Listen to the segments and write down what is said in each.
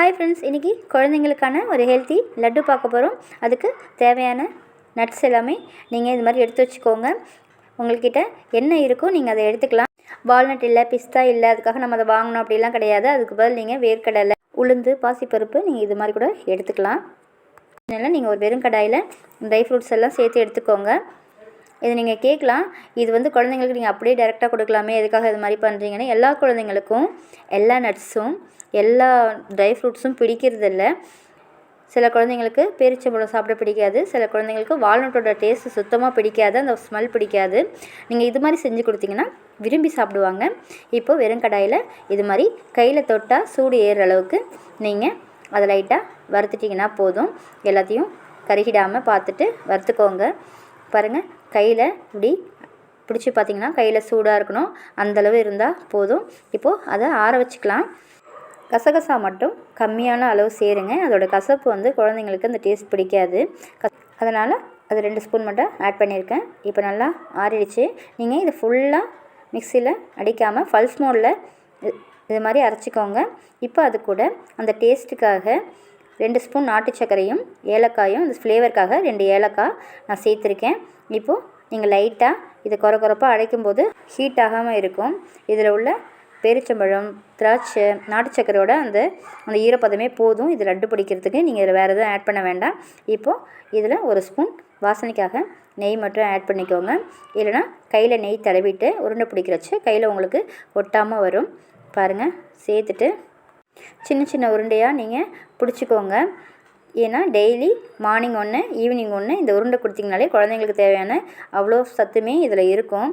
Hi friends இன்றைக்கி குழந்தைங்களுக்கான ஒரு healthy laddu பார்க்க போகிறோம் அதுக்கு தேவையான நட்ஸ் எல்லாமே நீங்கள் இது மாதிரி எடுத்து வச்சுக்கோங்க. உங்கள்கிட்ட என்ன இருக்கோ நீங்கள் அதை எடுத்துக்கலாம். வால்நட் இல்லை பிஸ்தா இல்லை அதுக்காக நம்ம அதை வாங்கணும் அப்படிலாம் கிடையாது. அதுக்கு பதில் நீங்கள் வேர்க்கடலை உளுந்து பாசிப்பருப்பு நீங்கள் இது மாதிரி கூட எடுத்துக்கலாம். அதனால் நீங்கள் ஒரு வெறும் கடாயில் ட்ரை ஃப்ரூட்ஸ் எல்லாம் சேர்த்து எடுத்துக்கோங்க. இது நீங்கள் கேட்கலாம். இது வந்து குழந்தைங்களுக்கு நீங்கள் அப்படியே டேரெக்டாக கொடுக்கலாமே எதுக்காக இது மாதிரி பண்ணுறீங்கன்னு எல்லா குழந்தைங்களுக்கும் எல்லா நட்ஸும் எல்லா ட்ரை ஃப்ரூட்ஸும் பிடிக்கிறதில்ல. சில குழந்தைங்களுக்கு பேரிச்சம்பழம் சாப்பிட பிடிக்காது. சில குழந்தைங்களுக்கு வால்நட்டோட டேஸ்ட்டு சுத்தமாக பிடிக்காது. அந்த ஸ்மெல் பிடிக்காது. நீங்கள் இது மாதிரி செஞ்சு கொடுத்தீங்கன்னா விரும்பி சாப்பிடுவாங்க. இப்போது வெறும் கடாயில் இது மாதிரி கையில் தொட்டால் சூடு ஏறுற அளவுக்கு நீங்கள் அதை லைட்டாக வறுத்துட்டிங்கன்னா போதும். எல்லாத்தையும் கருகிடாமல் பார்த்துட்டு வறுத்துக்கோங்க. பாருங்கள் கையில் இப்படி பிடிச்சி பார்த்திங்கன்னா கையில் சூடாக இருக்கணும். அந்தளவு இருந்தால் போதும். இப்போது அதை ஆற வச்சுக்கலாம். கசகசா மட்டும் கம்மியான அளவு சேருங்க. அதோடய கசப்பு வந்து குழந்தைங்களுக்கு அந்த டேஸ்ட் பிடிக்காது. அதனால் அது ரெண்டு ஸ்பூன் மட்டும் ஆட் பண்ணியிருக்கேன் இப்போ நல்லா ஆறிடுச்சு. நீங்கள் இது ஃபுல்லாக மிக்சியில் அடிக்காமல் ஃபல்ஸ் மோடில் இது மாதிரி அரைச்சிக்கோங்க. இப்போ அது கூட அந்த டேஸ்ட்டுக்காக ரெண்டு ஸ்பூன் நாட்டு சர்க்கரையும் ஏலக்காயும் இந்த ஃப்ளேவருக்காக ரெண்டு ஏலக்காய் நான் சேர்த்துருக்கேன். இப்போது நீங்கள் லைட்டாக இதை குறை குறைப்பாக அடைக்கும்போது ஹீட் ஆகாமல் இருக்கும். இதில் உள்ள பேரிச்சம்பழம் திராட்சை நாட்டு சக்கரையோட அந்த அந்த ஈரப்பதமே போதும். இது லட்டு பிடிக்கிறதுக்கு நீங்கள் இதில் வேறு எதுவும் ஆட் பண்ண வேண்டாம். இப்போது இதில் ஒரு ஸ்பூன் வாசனைக்காக நெய் மட்டும் ஆட் பண்ணிக்கோங்க. இல்லைனா கையில் நெய் தடவிட்டு உருண்டை பிடிக்கிறச்சு கையில் உங்களுக்கு ஒட்டாமல் வரும். பாருங்கள் சேர்த்துட்டு சின்ன சின்ன உருண்டையாக நீங்கள் பிடிச்சிக்கோங்க. ஏன்னா டெய்லி மார்னிங் ஒன்று ஈவினிங் ஒன்று இந்த உருண்டை கொடுத்திங்கனாலே குழந்தைங்களுக்கு தேவையான அவ்வளோ சத்துமே இதில் இருக்கும்.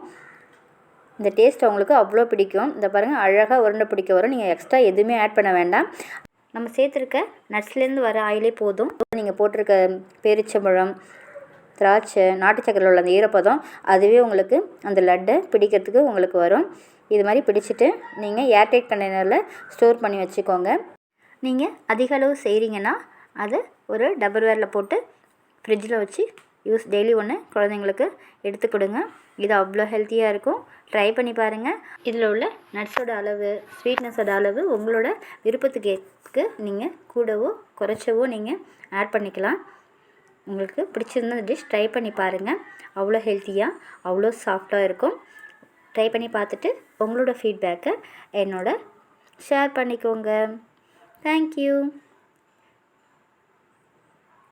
இந்த டேஸ்ட் அவங்களுக்கு அவ்வளோ பிடிக்கும். இந்த பாருங்கள் அழகாக உருண்டை பிடிக்க வரும். நீங்கள் எக்ஸ்ட்ரா எதுவுமே ஆட் பண்ண வேண்டாம். நம்ம சேர்த்துருக்க நட்ஸ்லேருந்து வர ஆயிலே போதும். நீங்கள் போட்டிருக்க பேரிச்சம்பழம் திராட்சை நாட்டு சக்கரையில் உள்ள அந்த ஈரப்பதம் அதுவே உங்களுக்கு அந்த லட்டை பிடிக்கிறதுக்கு உங்களுக்கு வரும். இது மாதிரி பிடிச்சிட்டு நீங்கள் ஏர்டைட் கண்டெய்னரில் ஸ்டோர் பண்ணி வச்சுக்கோங்க. நீங்கள் அதிக அளவு செய்கிறீங்கன்னா அதை ஒரு டபுள் வேரில் போட்டு ஃப்ரிட்ஜில் வச்சு யூஸ் டெய்லி ஒன்று குழந்தைங்களுக்கு எடுத்து கொடுங்க. இது அவ்வளோ ஹெல்த்தியாக இருக்கும். ட்ரை பண்ணி பாருங்கள் இதில் உள்ள நட்ஸோட அளவு ஸ்வீட்னஸோட அளவு உங்களோட விருப்பத்துக்கு நீங்கள் கூடவோ குறைச்சவோ நீங்கள் ஆட் பண்ணிக்கலாம். உங்களுக்கு பிடிச்சிருந்த டிஷ் ட்ரை பண்ணி பாருங்கள் அவ்வளோ ஹெல்த்தியாக அவ்வளோ சாஃப்டாக இருக்கும். ட்ரை பண்ணி பார்த்துட்டு உங்களோட ஃபீட்பேக்கை என்னோட ஷேர் பண்ணிக்கோங்க. தேங்க்யூ